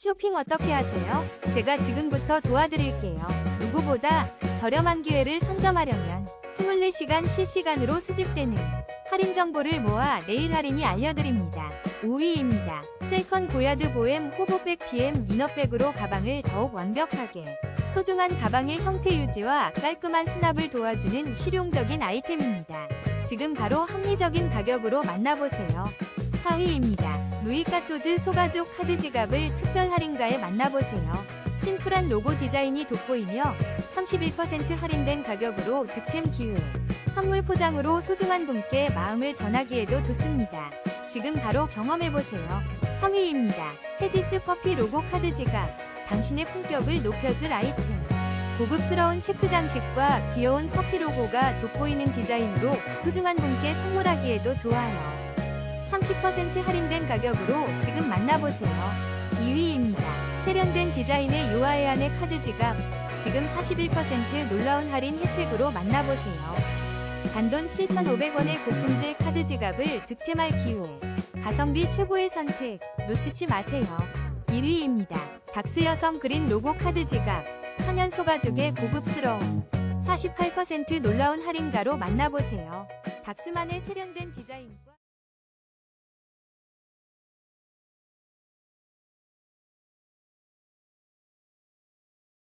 쇼핑 어떻게 하세요? 제가 지금부터 도와드릴게요. 누구보다 저렴한 기회를 선점하려면 24시간 실시간으로 수집되는 할인 정보를 모아 내일 할인이 알려드립니다. 5위입니다. 셀컨 고야드 보엠 호보백 PM 이너백으로 가방을 더욱 완벽하게 소중한 가방의 형태 유지와 깔끔한 수납을 도와주는 실용적인 아이템입니다. 지금 바로 합리적인 가격으로 만나보세요. 4위입니다. 루이카토즈 소가죽 카드 지갑을 특별 할인가에 만나보세요. 심플한 로고 디자인이 돋보이며 31% 할인된 가격으로 득템 기회. 선물 포장으로 소중한 분께 마음을 전하기에도 좋습니다. 지금 바로 경험해보세요. 3위입니다. 헤지스 퍼피 로고 카드 지갑. 당신의 품격을 높여줄 아이템. 고급스러운 체크 장식과 귀여운 퍼피 로고가 돋보이는 디자인으로 소중한 분께 선물하기에도 좋아요. 30% 할인된 가격으로 지금 만나보세요. 2위입니다. 세련된 디자인의 요아에안의 카드 지갑. 지금 41% 놀라운 할인 혜택으로 만나보세요. 단돈 7,500원의 고품질 카드 지갑을 득템할 기회. 가성비 최고의 선택. 놓치지 마세요. 1위입니다. 닥스 여성 그린 로고 카드 지갑. 천연 소가죽의 고급스러움. 48% 놀라운 할인가로 만나보세요. 닥스만의 세련된 디자인과